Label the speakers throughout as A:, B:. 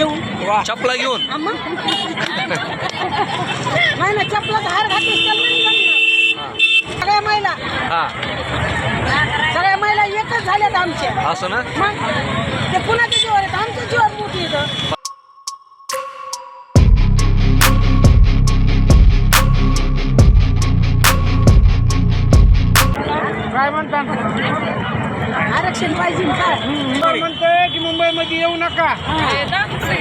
A: घेऊन.
B: चपला घेऊन.
A: मग. नाही ना चपलाचा हार.
B: हा.
A: सगळ्या महिला.
B: हा.
A: सगळ्या महिला एकच झाल्यात आमच्या.
B: असं ना?
A: मग? ते कुणाच्या जीवावर आहेत. आमच्या जीवावर मोठी इथं.
C: काय म्हणता?
A: आरक्षण पाहिजे काय?
C: मुंबईमध्ये येऊ नका.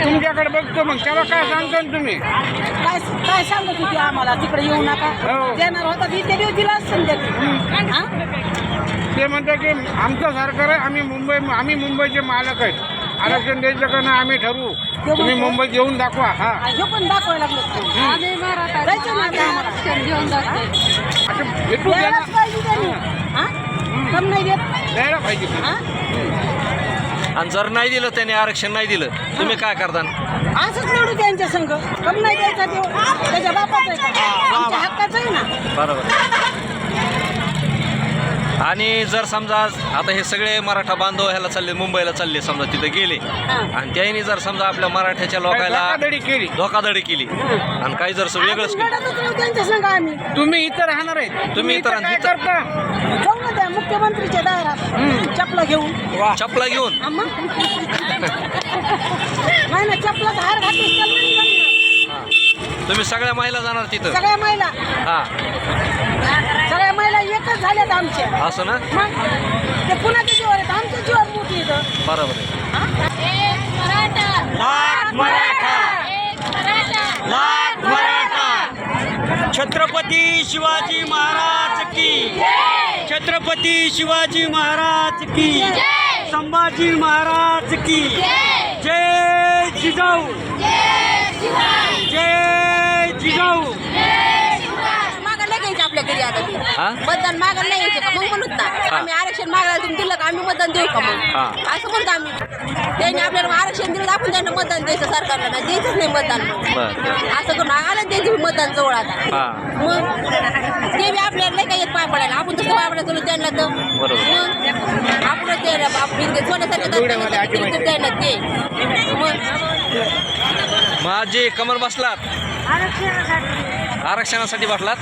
C: तुमच्याकडे बघतो मग. तेव्हा काय सांगता तुम्ही?
A: काय काय सांगत होती आम्हाला? तिकडे येऊ नका.
C: हो.
A: देणार होता इथे देऊ दिला असं हा?
C: ते म्हणतात की आमचं सरकार आहे आम्ही मुंबई आम्ही मुंबईचे मालक आहेत. आरक्षण द्यायचं का नाही आम्ही ठरवू. तुम्ही मुंबईत येऊन दाखवा. हा.
A: हे पण दाखवायला लागलं. जायचं ना आम्हाला
C: भेटू द्या
A: द्यायलाच
C: ना.
A: पाहिजे त्यांनी. हा? कम नाही देत.
C: द्यायला पाहिजे.
A: हा?
B: आणि जर नाही दिलं त्याने आरक्षण नाही दिलं तुम्ही काय करता?
A: असंच निवडू त्यांच्या संघ. कम नाही द्यायचा देव. त्याच्या बापाचा आहे का? आमच्या हक्काचं आहे ना?
B: बरोबर. आणि जर समजा आता हे सगळे मराठा बांधव ह्याला चालले मुंबईला चालले समजा तिथे गेले आणि त्यांनी जर समजा आपल्या मराठ्याच्या लोकांना
C: धोकाधडी केली.
B: धोकाधडी केली आणि काही जर वेगळंच केलं.
C: तुम्ही इथं राहणार आहे.
B: तुम्ही इथं
A: मुख्यमंत्रीच्या दारात. चपला घेऊन.
B: चपला घेऊन?
A: हा मग? नाही ना चपलाचा हार.
B: हा. तुम्ही सगळ्या महिला जाणार तिथं?
A: सगळ्या महिला.
B: हा.
A: एकच
B: असं ना?
A: मग ते कुणाच्या जीवावर आहेत. आमच्या जीवावर मोठी इथं
B: बरोबर आहे.
D: एक मराठा.
E: लाख मराठा.
D: एक मराठा.
E: लाख मराठा. छत्रपती शिवाजी महाराज की छत्रपती शिवाजी महाराज की
D: जय.
E: संभाजी महाराज की
D: जय.
E: जय जिजाऊ
D: जय शिवाय
E: जय जिजाऊ
F: मागायला नाही घ्यायचे आपल्या घरी आता ते
B: हा?
F: मतदान मागायला नाही घ्यायचे का? मग म्हणत ना आम्ही आरक्षण मागायला तुम्ही दिलं का? आम्ही मतदान देऊ का मग?
B: हा.
F: असं म्हणतो आम्ही. त्यांनी आपल्याला आरक्षण दिलं तर आपण त्यांना मतदान द्यायचं सरकारला. नाही द्यायचंच नाही मतदान.
B: बर.
F: असं करून आलं त्यांचे बी मतदान जवळ आता.
B: हा.
F: मग ते बी आपल्याला नाही काय येत पाय पडायला? आपण तसं पाय पडायला गेलो त्यांना तर.
B: बरोबर.
F: मग आपण ते आपण सोन्यासारखं द्यायला ते मग
B: मग आज जे कमर बसलात. आरक्षणासाठी. बसलात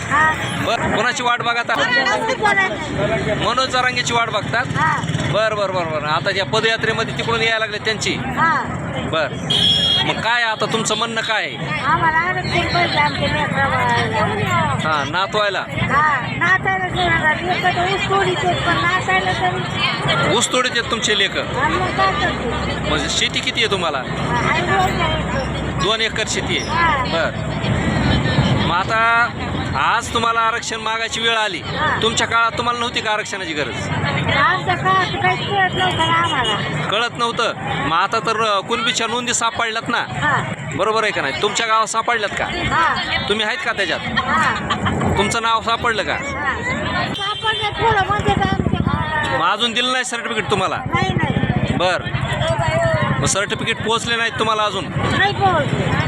B: बर कोणाची वाट बघता? मनोज जरांगेची वाट बघतात? बर बर बर बर. आता त्या पदयात्रेमध्ये तिकडून यायला लागले त्यांची? बर. मग काय आता तुमचं म्हणणं काय. हा नातवायला?
A: ऊस
B: तोडीत आहेत तुमचे लेख म्हणजे शेती किती आहे तुम्हाला. दोन एकर शेती आहे. बर. मग आता आज तुम्हाला आरक्षण मागायची वेळ आली. तुमच्या काळात तुम्हाला नव्हती का आरक्षणाची गरज?
A: आमच्या काळात काहीच कळत नव्हतं ना आम्हाला.
B: कळत नव्हतं. मग आता तर कुणबीच्या नोंदी सापडल्यात ना?
A: हा.
B: बरोबर आहे का नाही? तुमच्या गावात सापडल्यात का?
A: हा.
B: तुम्ही आहेत का त्याच्यात?
A: हा.
B: तुमचं नाव सापडलं का?
A: सापडलं म्हणजे काय आमच्या गावाला.
B: मग अजून दिलं नाही सर्टिफिकेट तुम्हाला?
A: नाही नाही.
B: बर. मग सर्टिफिकेट पोहोचले नाहीत तुम्हाला अजून?
A: नाही पोहोचले.